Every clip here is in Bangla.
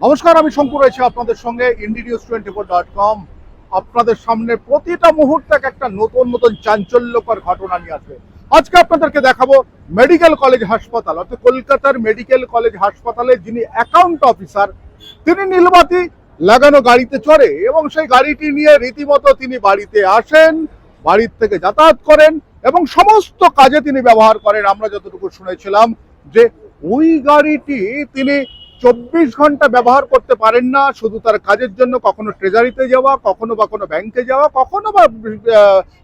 নমস্কার, আমি শঙ্কর রয়েছে আপনাদের সঙ্গে Indi twenty four dot com আপনাদের সামনে প্রতিটা মুহূর্তে একটা নতুন নতুন চাঞ্চল্যকর ঘটনা নিয়ে আসবে। আজকে আপনাদেরকে দেখাবো মেডিকেল কলেজ হাসপাতাল, অর্থাৎ কলকাতার মেডিকেল কলেজ হাসপাতালে যিনি অ্যাকাউন্ট অফিসার তিনি নীলবাতি লাগানো গাড়িতে চড়ে এবং সেই গাড়িটি নিয়ে রীতিমতো তিনি বাড়িতে আসেন, বাড়ির থেকে যাতায়াত করেন এবং সমস্ত কাজে তিনি ব্যবহার করেন। আমরা যতটুকু শুনেছিলাম যে ওই গাড়িটি তিনি চব্বিশ ঘণ্টা ব্যবহার করতে পারেন না, শুধু তার কাজের জন্য, কখনো ট্রেজারিতে যাওয়া, কখনো বা কোনো ব্যাংকে যাওয়া, কখনো বা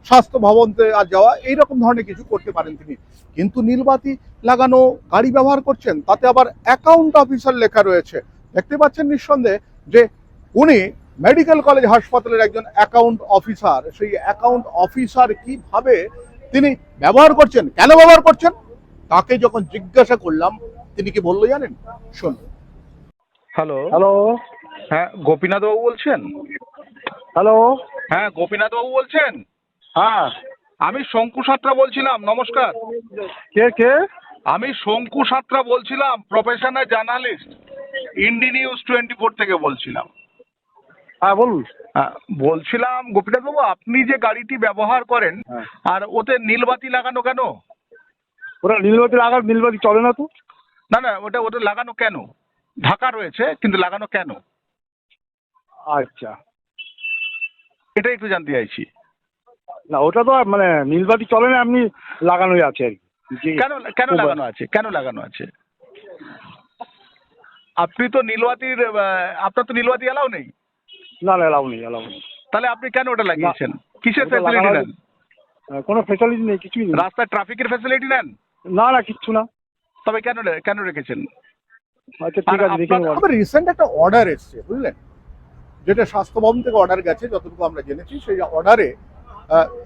স্বাস্থ্য ভবনতে আর যাওয়া, এইরকম ধরনের কিছু করতে পারেন তিনি। কিন্তু নীলবাতি লাগানো, গাড়ি ব্যবহার করছেন, তাতে আবার অ্যাকাউন্ট অফিসার লেখা রয়েছে। দেখতে পাচ্ছেন নিঃসন্দেহে যে উনি মেডিকেল কলেজ হাসপাতালের একজন অ্যাকাউন্ট অফিসার সেই অ্যাকাউন্ট অফিসার কীভাবে তিনি ব্যবহার করছেন, কেন ব্যবহার করছেন, তাকে যখন জিজ্ঞাসা করলাম, তিনি কি বলল জানেন? শুনুন। হ্যালো। হ্যালো। হ্যাঁ গোপীনাথ বাবু বলছেন? হ্যালো। হ্যাঁ গোপীনাথ বাবু বলছেন? হ্যাঁ। আমি শঙ্কু সাত্রা বলছিলাম নমস্কার। কে কে? আমি শঙ্কু সাত্রা বলছিলাম professional journalist Indi news twenty four থেকে বলছিলাম। হ্যাঁ বলুন। হ্যাঁ, বলছিলাম গোপীনাথ বাবু আপনি যে গাড়িটি ব্যবহার করেন হ্যাঁ। আর ওতে নীলবাতি লাগানো কেন? ওটা নীলবাতি লাগা নীলবাতি চলে না তো? না না ওটা ওটা লাগানো কেন? ঢাকা রয়েছে কিন্তু লাগানো কেন? আচ্ছা। এটা একটু জানতে চাইছি। না ওটা তো মানে নীলবাতি চলে না এমনি লাগানোই আছে আর কি। কেন কেন লাগানো আছে? কেন লাগানো আছে? আপনি তো নীলবাতির আপনার তো নীলবাতি এলাও নেই। না না এলাও নেই এলাও নেই। তাহলে আপনি কেন ওটা লাগিয়েছেন? কিসের ফ্যাসিলিটি নেন? কোনো ফেসিলিটি নেই কিছুই নেই। রাস্তায় ট্রাফিকের ফ্যাসিলিটি নেন? না না কিচ্ছু না। তবে কেন কেন রেখেছেন? আচ্ছা ঠিক আছে দেখে নেব। তবে রিসেন্ট একটা অর্ডার এসছে বুঝলেন? যেটা স্বাস্থ্য ভবন থেকে অর্ডার গেছে যতটুকু আমরা জেনেছি সেই অর্ডারে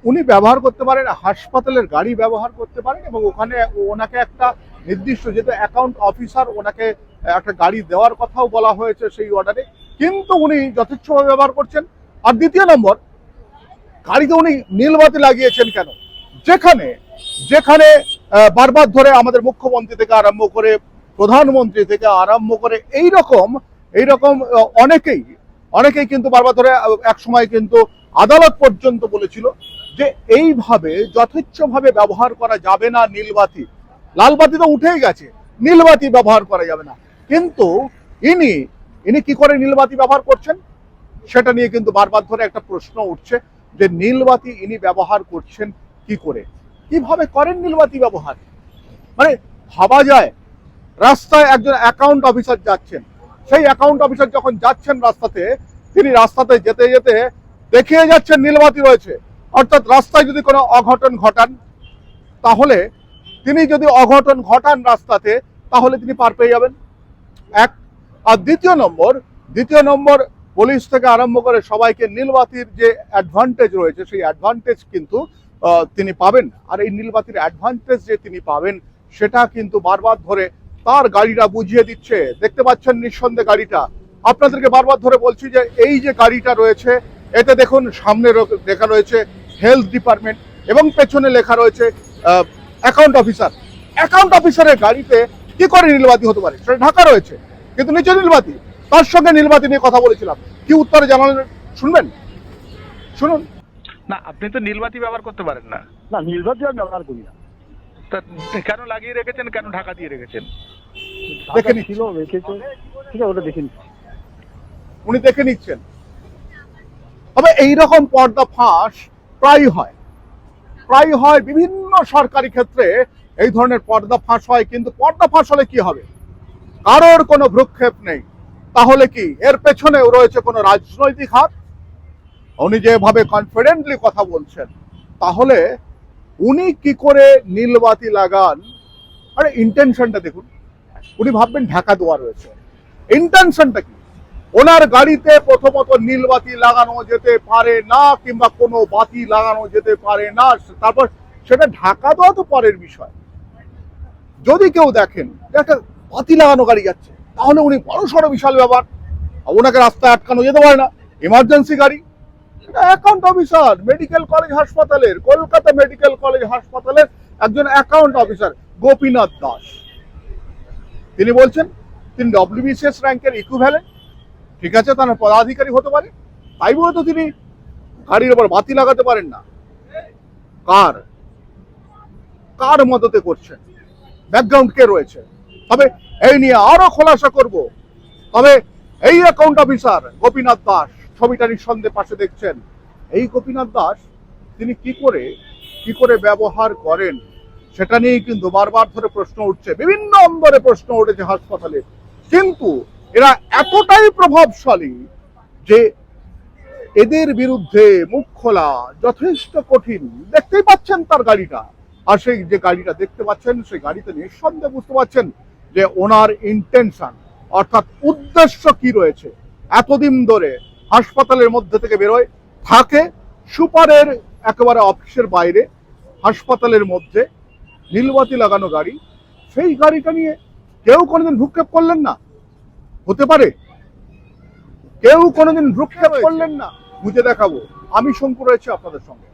উনি ব্যবহার করতে পারেন হাসপাতালের গাড়ি ব্যবহার করতে পারেন এবং ওখানে ওনাকে একটা নির্দিষ্ট যেহেতু অ্যাকাউন্ট অফিসার ওনাকে একটা গাড়ি দেওয়ার কথাও বলা হয়েছে সেই অর্ডারে কিন্তু উনি যথেচ্ছভাবে ব্যবহার করছেন। আর দ্বিতীয় নম্বর গাড়িতে উনি নীলবাতি লাগিয়েছেন কেন? যেখানে যেখানে বারবার ধরে আমাদের মুখ্যমন্ত্রী থেকে আরম্ভ করে প্রধানমন্ত্রী থেকে আরম্ভ করে এই রকম এই রকম অনেকেই অনেকেই কিন্তু বারবার ধরে এক সময় কিন্তু আদালত পর্যন্ত বলেছিল যে এইভাবে যথেচ্ছভাবে ব্যবহার করা যাবে না নীলবাতি লালবাতি তো উঠেই গেছে নীলবাতি ব্যবহার করা যাবে না। কিন্তু ইনি ইনি কি করে নীলবাতি ব্যবহার করছেন? সেটা নিয়ে কিন্তু বারবার ধরে একটা প্রশ্ন উঠছে যে নীলবাতি ইনি ব্যবহার করছেন কি করে? কীভাবে করেন নীলবাতি ব্যবহার? মানে ভাবা যায় রাস্তায় একজন অ্যাকাউন্ট অফিসার যাচ্ছেন। সেই অ্যাকাউন্ট অফিসার যখন যাচ্ছেন রাস্তাতে, তিনি রাস্তাতে যেতে যেতে দেখিয়ে যাচ্ছেন নীলবাতি রয়েছে। অর্থাৎ রাস্তায় যদি কোনো অঘটন ঘটান, তাহলে তিনি যদি অঘটন ঘটান রাস্তাতে, তাহলে তিনি পার পেয়ে যাবেন। এক। আর দ্বিতীয় নম্বর দ্বিতীয় নম্বর, পুলিশ থেকে আরম্ভ করে সবাইকে নীলবাতির যে অ্যাডভান্টেজ রয়েছে, সেই অ্যাডভান্টেজ কিন্তু তিনি পাবেন। আর এই নীলবাতির অ্যাডভান্টেজ যে তিনি পাবেন, সেটা কিন্তু বারবার ধরে তার গাড়িটা বুঝিয়ে দিচ্ছে। দেখতে পাচ্ছেন নিঃসন্দেহে গাড়িটা। আপনাদেরকে বারবার ধরে বলছি যে এই যে গাড়িটা রয়েছে এতে দেখুন সামনে লেখা রয়েছে হেলথ ডিপার্টমেন্ট এবং পেছনে লেখা রয়েছে অ্যাকাউন্ট অফিসার অ্যাকাউন্ট অফিসারের গাড়িতে কি করে নীলবাতি হতে পারে? সেটা ঢাকা রয়েছে কিন্তু নিচে নীলবাতি। তার সঙ্গে নীলবাতি নিয়ে কথা বলেছিলাম। কি উত্তরে জানালেন শুনবেন? শুনুন। না আপনি তো নীলবাতি ব্যবহার করতে পারেন না। না নীলবাতি আমি ব্যবহার করি না। তা কেন লাগিয়ে রেখেছেন? কেন ঢাকা দিয়ে রেখেছেন? দেখে ছিল রেখেছে ঠিক আছে ওটা দেখে নিচ্ছি। উনি দেখে নিচ্ছেন। তবে এইরকম পর্দা ফাঁস প্রায় হয়। প্রায় হয় বিভিন্ন সরকারি ক্ষেত্রে এই ধরনের পর্দা ফাঁস হয় কিন্তু পর্দা ফাঁস হলে কি হবে? কারোর কোনো ভ্রুক্ষেপ নেই। তাহলে কি এর পেছনেও রয়েছে কোনো রাজনৈতিক হাত? উনি যেভাবে কনফিডেন্টলি কথা বলছেন তাহলে উনি কি করে নীলবাতি লাগান? আরে ইন্টেনশনটা দেখুন। উনি ভাববেন ঢাকা দেওয়া রয়েছে। ইন্টেনশনটা কি? ওনার গাড়িতে প্রথমত নীলবাতি লাগানো যেতে পারে না, কিংবা কোনো বাতি লাগানো যেতে পারে না। তারপর সেটা ঢাকা দেওয়া তো পরের বিষয়। যদি কেউ দেখেন একটা বাতি লাগানো গাড়ি যাচ্ছে, তাহলে উনি বড় সড়ো বিশাল ব্যাপার। ওনাকে রাস্তায় আটকানো যেতে পারে না। ইমার্জেন্সি গাড়ি অ্যাকাউন্ট অফিসার মেডিকেল কলেজ হাসপাতালের, কলকাতা মেডিকেল কলেজ হাসপাতালের একজন অ্যাকাউন্ট অফিসার গোপীনাথ দাস। তিনি বলছেন, তিনি ডব্লিউবিসিএস র্যাঙ্কের ইকুইভ্যালেন্ট ঠিক আছে, তার পদাধিকারী হতে পারে। তাই বলে তো তিনি গাড়ির ওপর বাতি লাগাতে পারেন না। কার? কার মদতে করছেন? ব্যাকগ্রাউন্ড কে রয়েছে? তবে এই নিয়ে আরও খোলাসা করব। তবে এই অ্যাকাউন্ট অফিসার গোপীনাথ দাস ছবিটা নিঃসন্দেহে পাশে দেখছেন। এই গোপীনাথ দাস, তিনি কি করে কি করে ব্যবহার করেন, সেটা নিয়েই কিন্তু বারবার ধরে প্রশ্ন উঠছে। বিভিন্ন অন্দরে প্রশ্ন উঠেছে হাসপাতালে। কিন্তু এরা এতটাই প্রভাবশালী যে এদের বিরুদ্ধে মুখ খোলা যথেষ্ট কঠিন। দেখতেই পাচ্ছেন তার গাড়িটা। আর সেই যে গাড়িটা দেখতে পাচ্ছেন, সেই গাড়িতে নিঃসন্দেহে বুঝতে পাচ্ছেন যে ওনার ইন্টেনশন অর্থাৎ উদ্দেশ্য কি রয়েছে। এতদিন ধরে হাসপাতালের মধ্যে থেকে বেরোয় থাকে সুপারের একেবারে অফিসের বাইরে হাসপাতালের মধ্যে নীলবাতি লাগানো গাড়ি। সেই গাড়িটা নিয়ে কেউ কোনোদিন ভ্রুক্ষেপ করলেন না? হতে পারে। কেউ কোনোদিন ভ্রুক্ষেপ করলেন না? বুঝে দেখাবো। আমি শঙ্কু রয়েছে আপনাদের সঙ্গে।